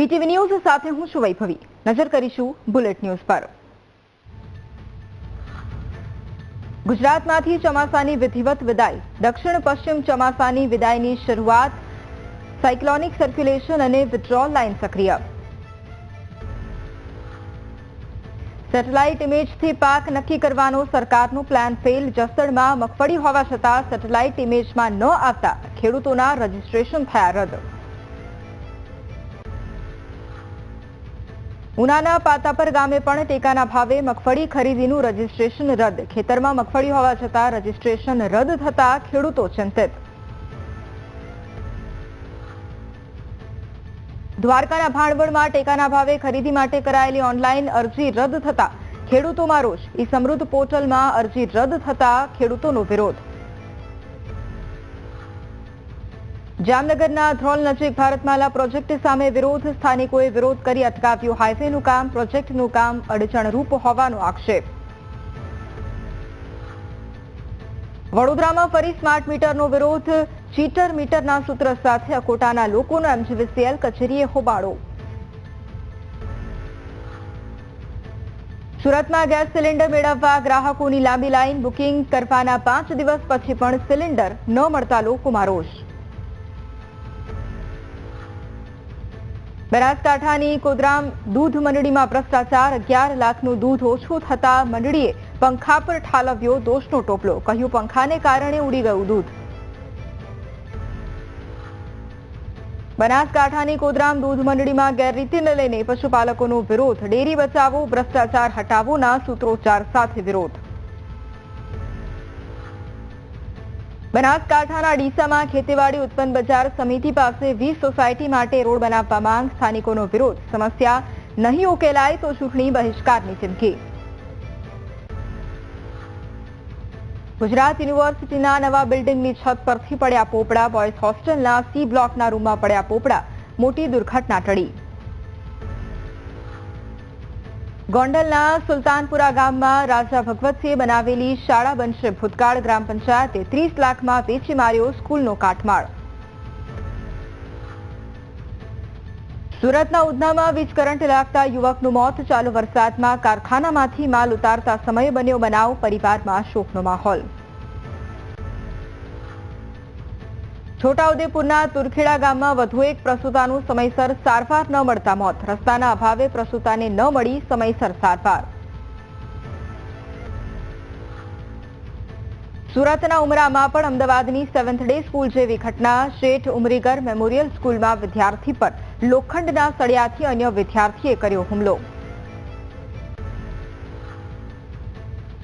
VTV news સાથે હું છું નજર કરીશું બુલેટ ન્યૂઝ પર. ગુજરાતમાંથી ચોમાસાની વિધિવત વિદાય. દક્ષિણ પશ્ચિમ ચોમાસાની વિદાયની શરૂઆત, સાયક્લોનિક સર્ક્યુલેશન અને વિથડ્રોલ લાઇન સક્રિય. સેટેલાઇટ ઇમેજથી પાક નક્કી કરવાનો સરકારનો પ્લાન ફેલ. જસદણમાં મગફળી હોવા છતાં સેટેલાઇટ ઇમેજમાં ન આવતા ખેડૂતોના રજીસ્ટ્રેશન થયા રદ. ઉનાના પાતાપર ગામે પણ ટેકાના ભાવે મગફળી ખરીદીનું રજીસ્ટ્રેશન રદ. ખેતરમાં મગફળી હોવા છતાં રજીસ્ટ્રેશન રદ થતા ખેડૂતો ચિંતિત. દ્વારકાના ભાણવડમાં ટેકાના ભાવે ખરીદી માટે કરાયેલી ઓનલાઈન અરજી રદ થતા ખેડૂતોમાં રોષ. ઈ સમૃદ્ધ પોર્ટલમાં અરજી રદ થતા ખેડૂતોનો વિરોધ. જામનગરના ધ્રોલ નજીક ભારતમાલા પ્રોજેક્ટ સામે વિરોધ સ્થાનિકોએ વિરોધ કરી અટકાવ્યું. હાઈવેનું કામ, પ્રોજેક્ટનું કામ અડચણરૂપ હોવાનો આક્ષેપ. વડોદરામાં ફરી સ્માર્ટ મીટરનો વિરોધ. ચીટર મીટરના સૂત્ર સાથે અકોટાના લોકોનો એમજીવીસીએલ કચેરીએ હોબાળો. સુરતમાં ગેસ સિલિન્ડર મેળવવા ગ્રાહકોની લાંબી લાઈન બુકિંગ કરવાના પાંચ દિવસ પછી પણ સિલિન્ડર ન મળતા લોકોમાં રોષ. બનાસકાંઠાની કોદરામ દૂધ મંડળીમાં ભ્રષ્ટાચાર, અગિયાર લાખનું દૂધ ઓછું થતા મંડળીએ પંખા પર ઠાલવ્યો દોષનો ટોપલો. કહ્યું, પંખાને કારણે ઉડી ગયું દૂધ. બનાસકાંઠાની કોદરામ દૂધ મંડળીમાં ગેરરીતિને લઈને પશુપાલકોનો વિરોધ. ડેરી બચાવો, ભ્રષ્ટાચાર હટાવોના સૂત્રોચ્ચાર સાથે વિરોધ. બનાસકાંઠાના ડીસામાં ખેતીવાડી ઉત્પન્ન બજાર સમિતિ પાસે વીસ સોસાયટી માટે રોડ બનાવવા માંગ. સ્થાનિકોનો વિરોધ. સમસ્યા નહીં ઉકેલાય તો ચૂંટણી બહિષ્કારની ચીમકી. ગુજરાત યુનિવર્સિટીના નવા બિલ્ડિંગની છત પરથી પડ્યા પોપડા, બોયઝ હોસ્ટેલના સી બ્લોકના રૂમમાં પડ્યા પોપડા. મોટી દુર્ઘટના ટળી. ગોંડલના સુલતાનપુરા ગામમાં રાજા ભગવતસિંહે બનાવેલી શાળા બનશે ભૂતકાળ ગ્રામ પંચાયતે ત્રીસ લાખમાં વેચી માર્યો સ્કૂલનો કાટમાળ. સુરતના ઉધનામાં વીજ કરંટ લાગતા યુવકનું મોત, ચાલુ વરસાદમાં કારખાનામાંથી માલ ઉતારતા સમયે બન્યો બનાવ, પરિવારમાં શોકનો માહોલ. છોટાઉદેપુરના તુરખેડા ગામમાં વધુ એક પ્રસૂતાનું સમયસર સારવાર ન મળતા મોત. રસ્તાના અભાવે પ્રસૂતાને ન મળી સમયસર સારવાર. સુરતના ઉમરામાં પણ અમદાવાદની સેવન્થ ડે સ્કૂલ જેવી ઘટના શેઠ ઉમરીગર મેમોરિયલ સ્કૂલમાં વિદ્યાર્થી પર લોખંડના સળિયાથી અન્ય વિદ્યાર્થીએ કર્યો હુમલો.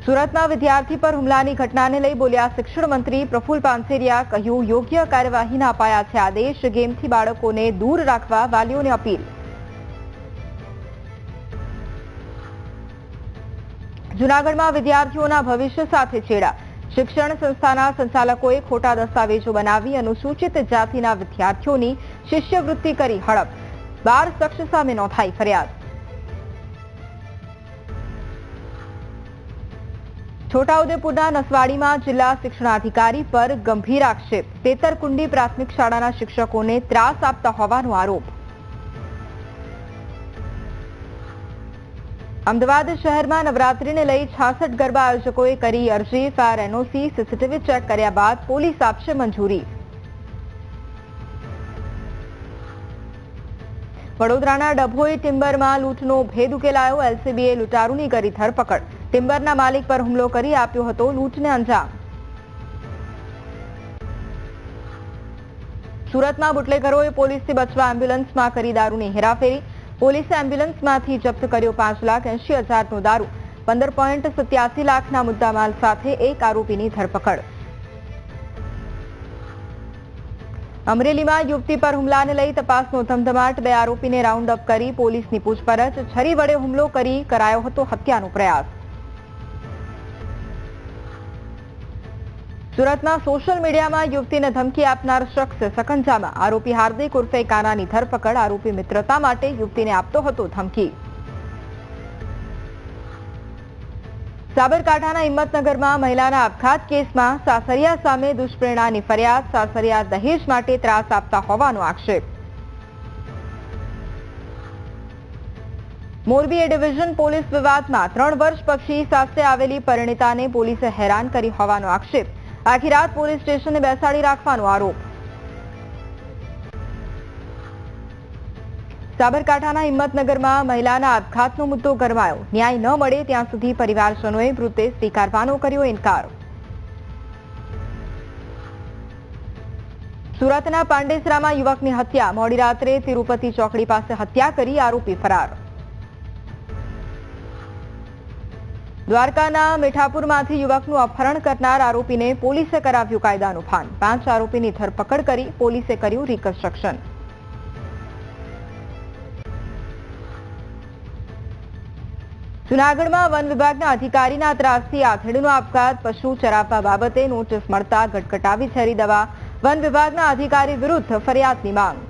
સુરતમાં વિદ્યાર્થી પર હુમલાની ઘટનાને લઈ બોલ્યા શિક્ષણ મંત્રી પ્રફુલ પાનસેરિયા કહ્યું, યોગ્ય કાર્યવાહીના અપાયા છે. આદેશ ગેમથી બાળકોને દૂર રાખવા વાલીઓને અપીલ. જૂનાગઢમાં વિદ્યાર્થીઓના ભવિષ્ય સાથે છેડા. શિક્ષણ સંસ્થાના સંચાલકોએ ખોટા દસ્તાવેજો બનાવી અનુસૂચિત જાતિના વિદ્યાર્થીઓની શિષ્યવૃત્તિ કરી હડપ. બાર શખ્સ સામે નોંધાઈ ફરિયાદ. છોટાઉદેપુરના નસવાડીમાં જિલ્લા શિક્ષણાધિકારી પર ગંભીર આક્ષેપ. તેતરકુંડી પ્રાથમિક શાળાના શિક્ષકોને ત્રાસ આપતા હોવાનો આરોપ. અમદાવાદ શહેરમાં નવરાત્રીને લઈ છાસઠ ગરબા આયોજકોએ કરી અરજી. ફાયર એનઓસી, સીસીટીવી ચેક કર્યા બાદ પોલીસ આપશે મંજૂરી. વડોદરાના ડભોઈ ટિમ્બરમાં લૂંટનો ભેદ ઉકેલાયો. એલસીબીએ લૂંટારૂની કરી ધરપકડ. ટિમ્બરના માલિક પર હુમલો કરી આપ્યો હતો લૂંટને અંજામ. સુરતમાં બુટલેગરોએ પોલીસથી બચવા એમ્બ્યુલન્સમાં કરી દારૂની હેરાફેરી. પોલીસે એમ્બ્યુલન્સમાંથી જપ્ત કર્યો પાંચ લાખ એંશી હજારનો દારૂ. પંદર પોઈન્ટ સત્યાસી લાખના મુદ્દામાલ સાથે એક આરોપીની ધરપકડ. અમરેલીમાં યુવતી પર હુમલાને લઈ તપાસનો ધમધમાટ. બે આરોપીને રાઉન્ડ અપ કરી પોલીસની પૂછપરછ. છરી વડે હુમલો કરી કરાયો હતો હત્યાનો પ્રયાસ. સુરતમાં સોશિયલ મીડિયામાં યુવતીને ધમકી આપનાર શખ્સ સકંજામાં. આરોપી હાર્દિક ઉર્ફે કાનાની ધરપકડ. આરોપી મિત્રતા માટે યુવતીને આપતો હતો ધમકી. સાબરકાંઠાના હિંમતનગરમાં મહિલાના આપઘાત કેસમાં સાસરિયા સામે દુષ્પ્રેરણાની ફરિયાદ. સાસરિયા દહેજ માટે ત્રાસ આપતા હોવાનો આક્ષેપ. મોરબી એ ડિવિઝન પોલીસ વિવાદમાં ત્રણ વર્ષ પછી સાસે આવેલી પરિણીતાને પોલીસે હેરાન કરી હોવાનો આક્ષેપ. આખી રાત પોલીસ સ્ટેશને બેસાડી રાખવાનો આરોપ. સાબરકાંઠાના હિંમતનગરમાં મહિલાના આપઘાતનો મુદ્દો ગરમાયો. ન્યાય ન મળે ત્યાં સુધી પરિવારજનોએ મૃતદેહ સ્વીકારવાનો કર્યો ઇનકાર. સુરતના પાંડેસરામાં યુવકની હત્યા. મોડી રાત્રે તિરુપતિ ચોકડી પાસે હત્યા કરી આરોપી ફરાર. દ્વારકાના મીઠાપુરમાંથી યુવકનું અપહરણ કરનાર આરોપીને પોલીસે કરાવ્યું કાયદાનું ભાન પાંચ આરોપીની ધરપકડ કરી પોલીસે કર્યું રિકન્સ્ટ્રક્શન જૂનાગઢમાં વન વિભાગના અધિકારીના ત્રાસથી આથેડીનો આપઘાત. પશુ ચરાવવા બાબતે નોટિસ મળતા ગટગટાવી ઝેરી દવા. વન વિભાગના અધિકારી વિરુદ્ધ ફરિયાદની માંગ.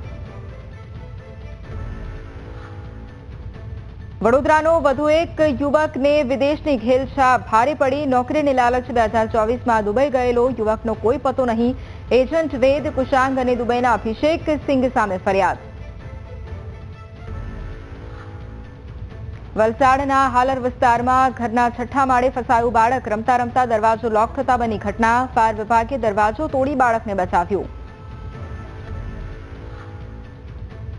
વડોદરાનો વધુ એક યુવકને વિદેશની ઘેલછા ભારે પડી. નોકરીની લાલચ બે હજાર ચોવીસમાં દુબઈ ગયેલો યુવકનો કોઈ પતો નહીં. એજન્ટ વેદ કુશાંગ અને દુબઈના અભિષેક સિંઘ સામે ફરિયાદ. વલસાડના હાલર વિસ્તારમાં ઘરના છઠ્ઠા માળે ફસાયું બાળક. રમતા રમતા દરવાજો લોક થતા બની ઘટના. ફાયર વિભાગે દરવાજો તોડી બાળકને બચાવ્યું.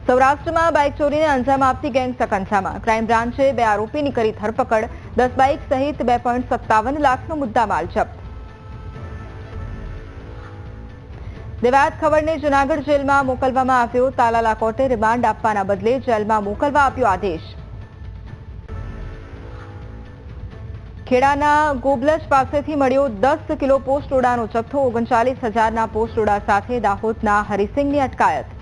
સૌરાષ્ટ્રમાં બાઇક ચોરીને અંજામ આપતી ગેંગ સકંજામાં ક્રાઇમ બ્રાન્ચે બે આરોપીની કરી ધરપકડ. દસ બાઇક સહિત બે પોઈન્ટ સત્તાવન લાખનો જપ્ત દેવાયત ખબરને જુનાગઢ જેલમાં મોકલવામાં આવ્યો, તાલાલા કોર્ટે રિમાન્ડ આપવાના બદલે જેલમાં મોકલવા આપ્યો આદેશ. ખેડાના ગોબલજ પાસેથી મળ્યો દસ કિલો પોસ્ટોડાનો જથ્થો. ઓગણચાલીસ હજારના પોસ્ટોડા સાથે દાહોદના હરિસિંહની અટકાયત.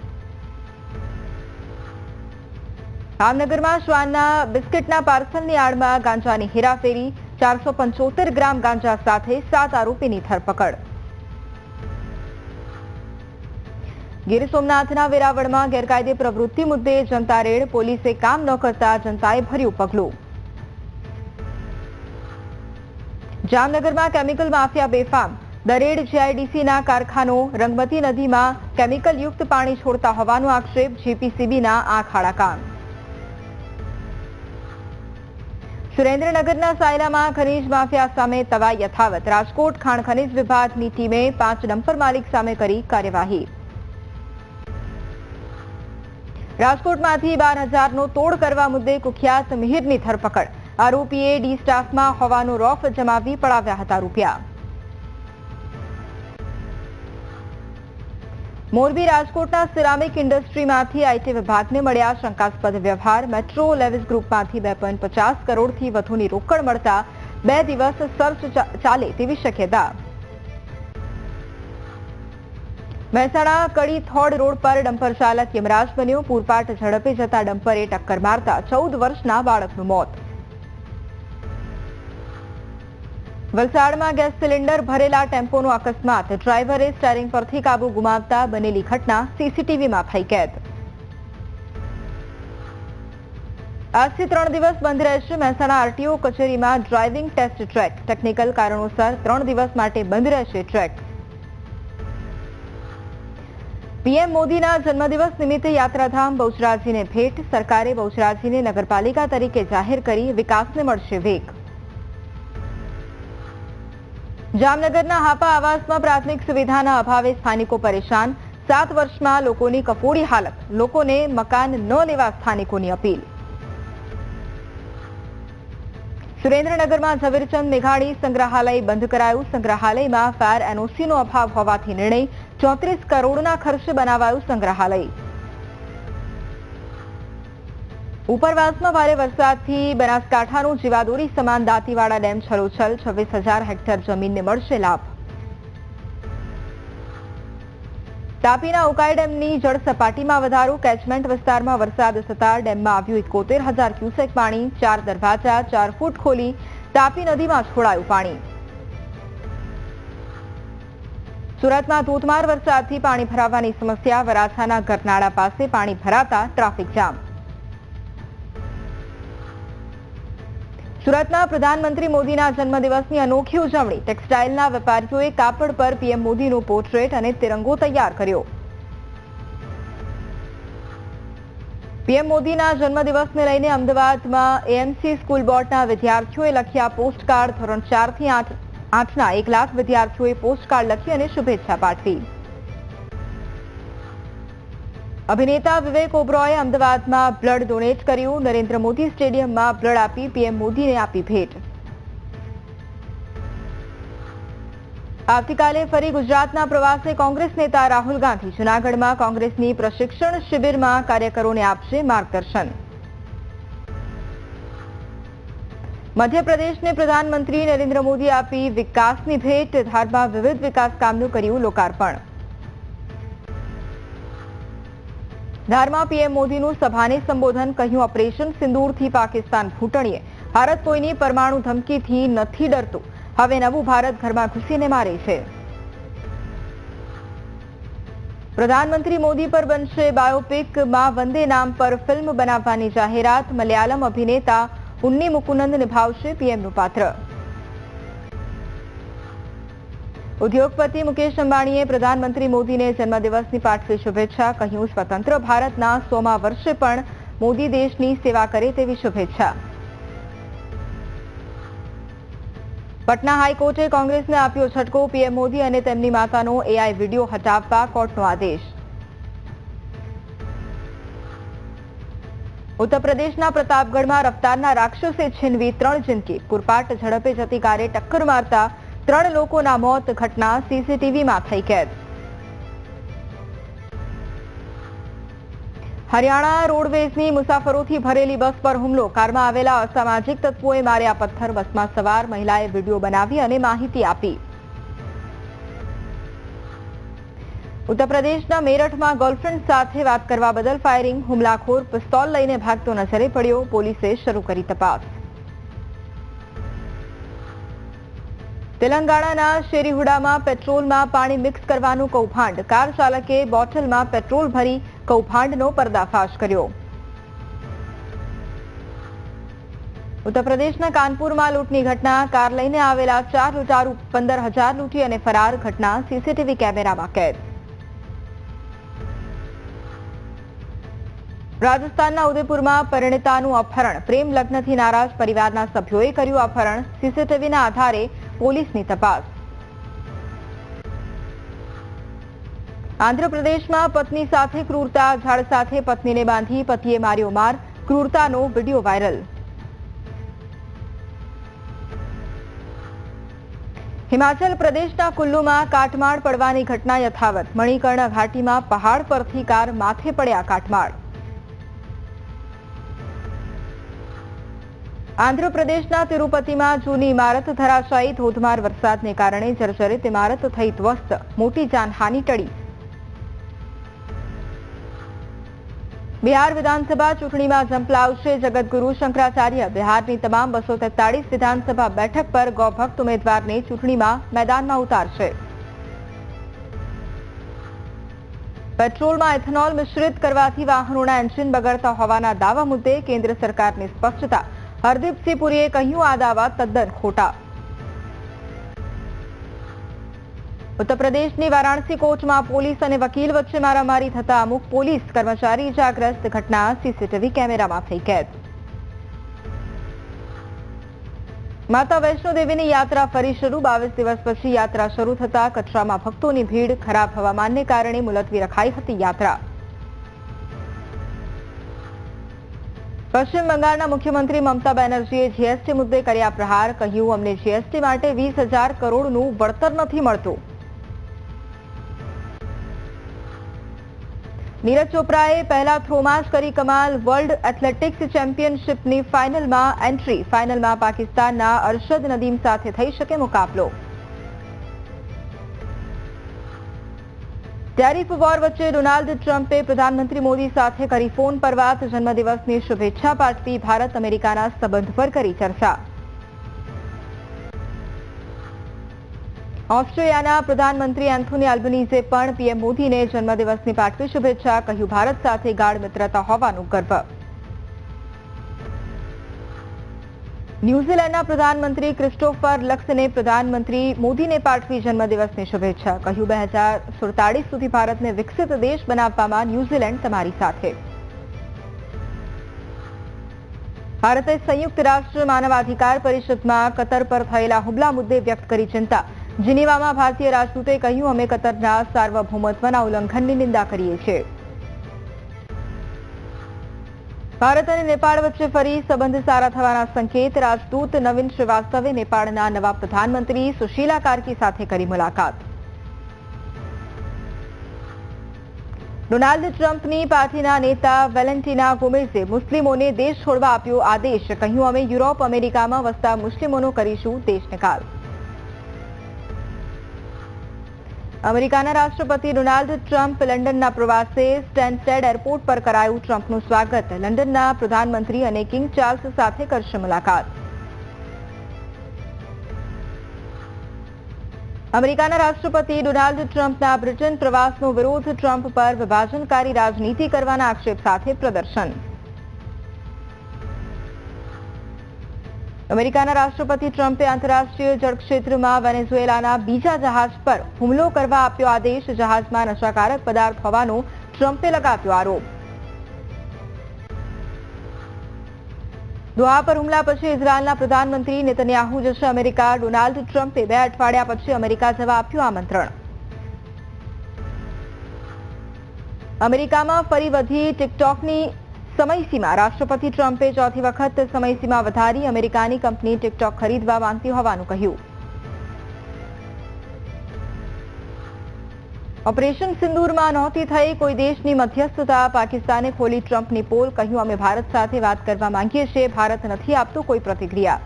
ભાવનગરમાં શ્વાનના બિસ્કિટના પાર્સલની આડમાં ગાંજાની હેરાફેરી, ચારસો ગ્રામ ગાંજા સાથે સાત આરોપીની ધરપકડ. ગીર સોમનાથના વેરાવળમાં ગેરકાયદે પ્રવૃત્તિ મુદ્દે જનતા રેડ પોલીસે કામ ન કરતા જનતાએ ભર્યું પગલું. જામનગરમાં કેમિકલ માફિયા બેફામ. દરેડ જીઆઈડીસીના કારખાનો રંગમતી નદીમાં કેમિકલ યુક્ત પાણી છોડતા હોવાનો આક્ષેપ જીપીસીબીના આ ખાડા કામ. સુરેન્દ્રનગરના સાયલામાં ખનીજ માફિયા સામે તવા યથાવત. રાજકોટ ખાણ ખનીજ વિભાગની ટીમે પાંચ ડમ્પર માલિક સામે કરી કાર્યવાહી. રાજકોટમાંથી બાર હજારનો તોડ કરવા મુદ્દે કુખ્યાત મિહિરની ધરપકડ. આરોપીએ ડી સ્ટાફમાં હોવાનો રોફ જમાવી પડાવ્યા હતા રૂપિયા. મોરબી રાજકોટના સિરામિક ઇન્ડસ્ટ્રીમાંથી આઈટી વિભાગને મળ્યા શંકાસ્પદ વ્યવહાર. મેટ્રો લેવિસ ગ્રુપમાંથી બે કરોડથી વધુની રોકડ મળતા બે દિવસ સર્ચ ચાલે તેવી શક્યતા. મહેસાણા કડી થોડ રોડ પર ડમ્પર ચાલક યમરાજ બન્યો. પૂરપાટ ઝડપે જતા ડમ્પરે ટક્કર મારતા ચૌદ વર્ષના બાળકનું મોત. વલસાડમાં ગેસ સિલિન્ડર ભરેલા ટેમ્પોનો અકસ્માત. ડ્રાઈવરે સ્ટેરિંગ પરથી કાબુ ગુમાવતા બનેલી ઘટના સીસીટીવીમાં થઈ કેદ. આજથી ત્રણ દિવસ બંધ રહેશે મહેસાણા આરટીઓ કચેરીમાં ડ્રાઇવિંગ ટેસ્ટ ટ્રેક. ટેકનિકલ કારણોસર ત્રણ દિવસ માટે બંધ રહેશે ટ્રેક. પીએમ મોદીના જન્મદિવસ નિમિત્તે યાત્રાધામ બહુચરાજીને ભેટ. સરકારે બહુચરાજીને નગરપાલિકા તરીકે જાહેર કરી વિકાસને મળશે વેગ. જામનગરના હાપા આવાસમાં પ્રાથમિક સુવિધાના અભાવે સ્થાનિકો પરેશાન. સાત વર્ષમાં લોકોની કફોડી હાલત. લોકોને મકાન ન લેવા સ્થાનિકોની અપીલ. સુરેન્દ્રનગરમાં ઝવેરચંદ મેઘાણી સંગ્રહાલય બંધ કરાયું. સંગ્રહાલયમાં ફાયર એનઓસીનો અભાવ હોવાથી નિર્ણય ચોત્રીસ કરોડના ખર્ચે બનાવાયું સંગ્રહાલય. ઉપરવાસમાં ભારે વરસાદથી બનાસકાંઠાનું જીવાદોરી સમાન દાંતીવાડા ડેમ છલોછલ, છવ્વીસ હજાર હેક્ટર જમીનને મળશે લાભ. તાપીના ઉકાઈ ડેમની જળ સપાટીમાં વધારો, કેચમેન્ટ વિસ્તારમાં વરસાદ થતા ડેમમાં આવ્યું એકોતેર હજાર ક્યુસેક પાણી, ચાર દરવાજા, ચાર ફૂટ ખોલી તાપી નદીમાં છોડાયું પાણી. સુરતમાં ધોધમાર વરસાદથી પાણી ભરાવાની સમસ્યા, વરાછાના ગરનાળા પાસે પાણી ભરાતા ટ્રાફિક જામ. સુરતના પ્રધાનમંત્રી મોદીના જન્મદિવસની અનોખી ઉજવણી. ટેક્સટાઇલના વેપારીઓએ કાપડ પર પીએમ મોદીનો પોર્ટ્રેટ અને તિરંગો તૈયાર કર્યો. પીએમ મોદીના જન્મદિવસને લઈને અમદાવાદમાં એએમસી સ્કૂલ બોર્ડના વિદ્યાર્થીઓએ લખ્યા પોસ્ટકાર્ડ ધોરણ ચારથી આઠ આઠના એક લાખ વિદ્યાર્થીઓએ પોસ્ટકાર્ડ લખી અને શુભેચ્છા પાઠવી. અભિનેતા વિવેક ઓબ્રોએ અમદાવાદમાં બ્લડ ડોનેટ કર્યું. નરેન્દ્ર મોદી સ્ટેડિયમમાં બ્લડ આપી પીએમ મોદીને આપી ભેટ. આવતીકાલે ફરી ગુજરાતના પ્રવાસે કોંગ્રેસ નેતા રાહુલ ગાંધી જૂનાગઢમાં કોંગ્રેસની પ્રશિક્ષણ શિબિરમાં કાર્યકરોને આપશે માર્ગદર્શન. મધ્યપ્રદેશને પ્રધાનમંત્રી નરેન્દ્ર મોદી આપી વિકાસની ભેટ. ધારમાં વિવિધ વિકાસ કામનું કર્યું લોકાર્પણ. ધારમાં પીએમ મોદીનું સભાને સંબોધન કહ્યું ઓપરેશન સિંદૂરથી પાકિસ્તાન ફૂટણીએ. ભારત કોઈની પરમાણુ ધમકીથી નથી ડરતું. હવે નવું ભારત ઘરમાં ઘૂસીને મારે છે. પ્રધાનમંત્રી મોદી પર બનશે બાયોપિક. માં વંદે નામ પર ફિલ્મ બનાવવાની જાહેરાત. મલયાલમ અભિનેતા ઉન્ની મુકુનંદ નિભાવશે પીએમનું પાત્ર. ઉદ્યોગપતિ મુકેશ અંબાણીએ પ્રધાનમંત્રી મોદીને જન્મદિવસની પાઠવી શુભેચ્છા. કહ્યું, સ્વતંત્ર ભારતના સોમા વર્ષે પણ મોદી દેશની સેવા કરે તેવી શુભેચ્છા. પટના હાઈકોર્ટે કોંગ્રેસને આપ્યો છટકો. પીએમ મોદી અને તેમની માતાનો એઆઈ વીડિયો હટાવવા કોર્ટનો આદેશ. ઉત્તર પ્રદેશના પ્રતાપગઢમાં રફતારના રાક્ષસે છીનવી ત્રણ જિંદગી. પૂરપાટ ઝડપે જતી કારે ટક્કર મારતા ત્રણ લોકોના મોત ઘટના સીસીટીવીમાં થઈ કેદ. હરિયાણા રોડવેઝની મુસાફરોથી ભરેલી બસ પર હુમલો. કારમાં આવેલા અસામાજિક તત્વોએ માર્યા પથ્થર. બસમાં સવાર મહિલાએ વીડિયો બનાવી અને માહિતી આપી. ઉત્તર પ્રદેશના મેરઠમાં ગર્લફ્રેન્ડ સાથે વાત કરવા બદલ ફાયરિંગ. હુમલાખોર પિસ્તોલ લઈને ભાગતો નજરે પડ્યો. પોલીસે શરૂ કરી તપાસ. તેલંગાણાના શેરીહુડામાં પેટ્રોલમાં પાણી મિક્સ કરવાનું કૌભાંડ. કાર ચાલકે બોટલમાં પેટ્રોલ ભરી કૌભાંડનો પર્દાફાશ કર્યો. ઉત્તરપ્રદેશના કાનપુરમાં લૂંટની ઘટના. કાર લઈને આવેલા ચાર લૂંટારુ, પંદર હજાર લૂંટી અને ફરાર ઘટના. સીસીટીવી કેમેરામાં કેદ. રાજસ્થાનના ઉદયપુરમાં પરિણીતાનું અપહરણ. પ્રેમ લગ્નથી નારાજ પરિવારના સભ્યોએ કર્યું અપહરણ. સીસીટીવીના આધારે પોલીસની તપાસ. આંધ્રપ્રદેશમાં પત્ની સાથે ક્રૂરતા, ઝાડ સાથે પત્નીને બાંધી પતિએ માર્યો માર, ક્રૂરતાનો વીડિયો વાયરલ. હિમાચલ પ્રદેશના કુલ્લુમાં કાટમાળ પડવાની ઘટના યથાવત. મણિકર્ણ ઘાટીમાં પહાડ પરથી કાર માથે પડ્યા કાટમાળ. આંધ્રપ્રદેશના તિરુપતિમાં જૂની ઇમારત ધરાશાયી ધોધમાર વરસાદને કારણે જર્જરિત ઇમારત થઈ ધ્વસ્ત. મોટી જાનહાની ટળી. બિહાર વિધાનસભા ચૂંટણીમાં ઝંપલાવશે જગતગુરુ શંકરાચાર્ય. બિહારની તમામ બસો તેતાળીસ વિધાનસભા બેઠક પર ગૌભક્ત ઉમેદવારને ચૂંટણીમાં મેદાનમાં ઉતારશે. પેટ્રોલમાં એથેનોલ મિશ્રિત કરવાથી વાહનોના એન્જિન બગડતા હોવાના દાવા મુદ્દે કેન્દ્ર સરકારની સ્પષ્ટતા. હરદીપસિંહ પુરીએ કહ્યું, આ દાવા તદ્દન ખોટા. ઉત્તર વારાણસી કોર્ટમાં પોલીસ અને વકીલ વચ્ચે મારામારી થતા અમુક પોલીસ કર્મચારી ઇજાગ્રસ્ત ઘટના સીસીટીવી કેમેરામાં થઈ કેદ. માતા વૈષ્ણોદેવીની યાત્રા ફરી શરૂ, બાવીસ દિવસ પછી યાત્રા શરૂ થતા કચરામાં ભક્તોની ભીડ ખરાબ હવામાનને કારણે મુલતવી રખાઈ હતી યાત્રા. પશ્ચિમ બંગાળના મુખ્યમંત્રી મમતા બેનર્જીએ જીએસટી મુદ્દે કર્યા પ્રહાર. કહ્યું, અમને જીએસટી માટે વીસ કરોડનું વળતર નથી મળતું. નીરજ ચોપરાએ પહેલા થ્રોમાસ કરી કમાલ વર્લ્ડ એથ્લેટિક્સ ચેમ્પિયનશિપની ફાઇનલમાં એન્ટ્રી. ફાઇનલમાં પાકિસ્તાનના અરશદ નદીમ સાથે થઈ શકે મુકાબલો. ટેરિફ વોર વચ્ચે ડોનાલ્ડ ટ્રમ્પે પ્રધાનમંત્રી મોદી સાથે કરી ફોન પર વાત. જન્મદિવસની શુભેચ્છા પાઠવી ભારત અમેરિકાના સંબંધ પર કરી ચર્ચા. ઓસ્ટ્રેલિયાના પ્રધાનમંત્રી એન્થોની આલ્બનીઝે પણ પીએમ મોદીને જન્મદિવસની પાઠવી શુભેચ્છા, કહ્યું ભારત સાથે ગાઢ મિત્રતા હોવાનું ગર્વ. ન્યૂઝીલેન્ડના પ્રધાનમંત્રી ક્રિસ્ટોફર લક્સને પ્રધાનમંત્રી મોદીને પાઠવી જન્મદિવસની શુભેચ્છા. કહ્યું, બે સુધી ભારતને વિકસિત દેશ બનાવવામાં ન્યૂઝીલેન્ડ તમારી સાથે. ભારતે સંયુક્ત રાષ્ટ્ર માનવાધિકાર પરિષદમાં કતર પર થયેલા હુમલા મુદ્દે વ્યક્ત કરી ચિંતા. જીનીવામાં ભારતીય રાજદૂતે કહ્યું, અમે કતરના સાર્વભૌમત્વના ઉલ્લંઘનની નિંદા કરીએ છીએ. ભારત અને નેપાળ વચ્ચે ફરી સંબંધ સારા થવાના સંકેત રાજદૂત નવીન શ્રીવાસ્તવે નેપાળના નવા પ્રધાનમંત્રી સુશીલા કાર્કી સાથે કરી મુલાકાત. ડોનાલ્ડ ટ્રમ્પની પાર્ટીના નેતા વેલેન્ટિના ગોમેઝે મુસ્લિમોને દેશ છોડવા આપ્યો આદેશ. કહ્યું, અમે યુરોપ, અમેરિકામાં વસતા મુસ્લિમોનો કરીશું દેશ નિકાલ અમેરિકાના રાષ્ટ્રપતિ ડોનાલ્ડ ટ્રમ્પ લંડનના પ્રવાસે સ્ટેન્સ્ટેડ એરપોર્ટ પર કરાયું ટ્રમ્પનું સ્વાગત. લંડનના પ્રધાનમંત્રી અને કિંગ ચાર્લ્સ સાથે કરશે મુલાકાત. અમેરિકાના રાષ્ટ્રપતિ ડોનાલ્ડ ટ્રમ્પના બ્રિટન પ્રવાસનો વિરોધ ટ્રમ્પ પર વિભાજનકારી રાજનીતિ કરવાના આક્ષેપ સાથે પ્રદર્શન. અમેરિકાના રાષ્ટ્રપતિ ટ્રમ્પે આંતરરાષ્ટ્રીય જળક્ષેત્રમાં વેનેઝુએલાના બીજા જહાજ પર હુમલો કરવા આપ્યો આદેશ. જહાજમાં નશાકારક પદાર્થ હોવાનો ટ્રમ્પે લગાવ્યો આરોપ. દોહા પર હુમલા પછી ઇઝરાયલના પ્રધાનમંત્રી નેતન્યાહુ જશે અમેરિકા. ડોનાલ્ડ ટ્રમ્પે બે અઠવાડિયા પછી અમેરિકા જવા આપ્યું આમંત્રણ. અમેરિકામાં ફરી વધી ટિકટોકની સમયસીમા. રાષ્ટ્રપતિ ટ્રમ્પે ચોથી વખત સમયસીમા વધારી અમેરિકાની કંપની ટિકટોક ખરીદવા માંગતી હોવાનું કહ્યું. ઓપરેશન સિંદૂરમાં નહોતી થઈ, કોઈ દેશની મધ્યસ્થતા. પાકિસ્તાને ખોલી ટ્રમ્પની પોલ, કહ્યું, અમે ભારત સાથે વાત કરવા માંગીએ છીએ. ભારત નથી આપતું કોઈ પ્રતિક્રિયા.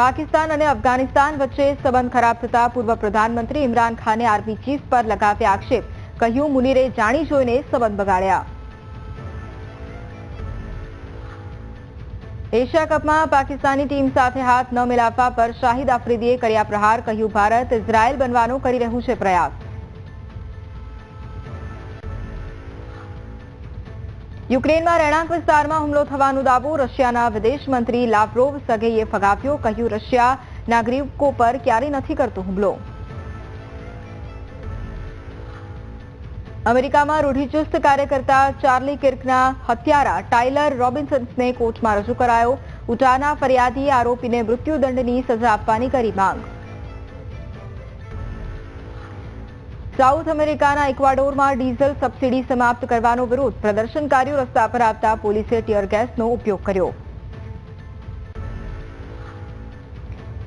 પાકિસ્તાન અને અફઘાનિસ્તાન વચ્ચે સંબંધ ખરાબ થતા પૂર્વ પ્રધાનમંત્રી ઇમરાન ખાને આર્મી ચીફ પર લગાવ્યા આક્ષેપ. કહ્યું મુનીરે જાણી જોઈને સંબંધ બગાડ્યા. એશિયા કપમાં પાકિસ્તાની ટીમ સાથે હાથ ન મિલાવવા પર શાહિદ આફ્રિદીએ કર્યા પ્રહાર, કહ્યું, ભારત ઇઝરાયલ બનવાનો કરી રહ્યું છે પ્રયાસ યુક્રેનમાં રહેણાંક વિસ્તારમાં હુમલો થવાનો દાવો રશિયાના વિદેશ મંત્રી લાવરોવ સગેઈએ ફગાવ્યો, કહ્યું, રશિયા નાગરિકો પર ક્યારેય નથી કરતો હુમલો. અમેરિકામાં રૂઢિચુસ્ત કાર્યકર્તા ચાર્લી કિર્કના હત્યારા ટાઇલર રોબિન્સન્સને કોર્ટમાં રજૂ કરાયો. ઉટાના ફરિયાદીએ આરોપીને મૃત્યુદંડની સજા આપવાની કરી માંગ. સાઉથ અમેરિકાના ઇક્વાડોરમાં ડીઝલ સબસિડી સમાપ્ત કરવાનો વિરોધ પ્રદર્શનકારીઓ રસ્તા પર આવતા પોલીસે ટીયર ગેસનો ઉપયોગ કર્યો.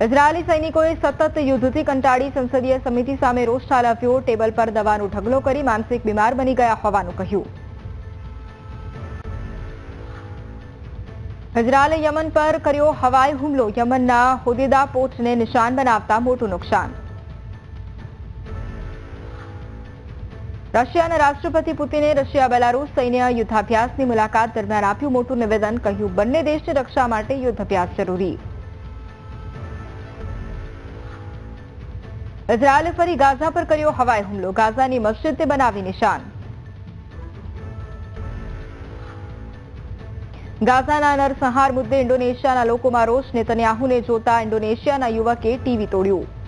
ઇઝરાયેલી સૈનિકોએ સતત યુદ્ધથી કંટાળી સંસદીય સમિતિ સામે રોષ ઠાલવ્યો, ટેબલ પર દવાનો ઢગલો કરી માનસિક બીમાર બની ગયા હોવાનું કહ્યું. ઇઝરાયેલે યમન પર કર્યો હવાઈ હુમલો. યમનના હોદેદા પોર્ટને નિશાન બનાવતા મોટું નુકસાન. રશિયાના રાષ્ટ્રપતિ પુતિને રશિયા બેલારૂસ સૈન્ય યુદ્ધાભ્યાસની મુલાકાત દરમિયાન આપ્યું મોટું નિવેદન, કહ્યું, બંને દેશની રક્ષા માટે યુદ્ધાભ્યાસ જરૂરી. ઇઝરાયેલે ફરી ગાઝા પર કર્યો હવાઈ હુમલો. ગાઝાની મસ્જિદને બનાવી નિશાન. ગાઝાના નરસંહાર મુદ્દે ઇન્ડોનેશિયાના લોકોમાં રોષ. નેતન્યાહુને જોતા ઇન્ડોનેશિયાના યુવકે ટીવી તોડ્યું.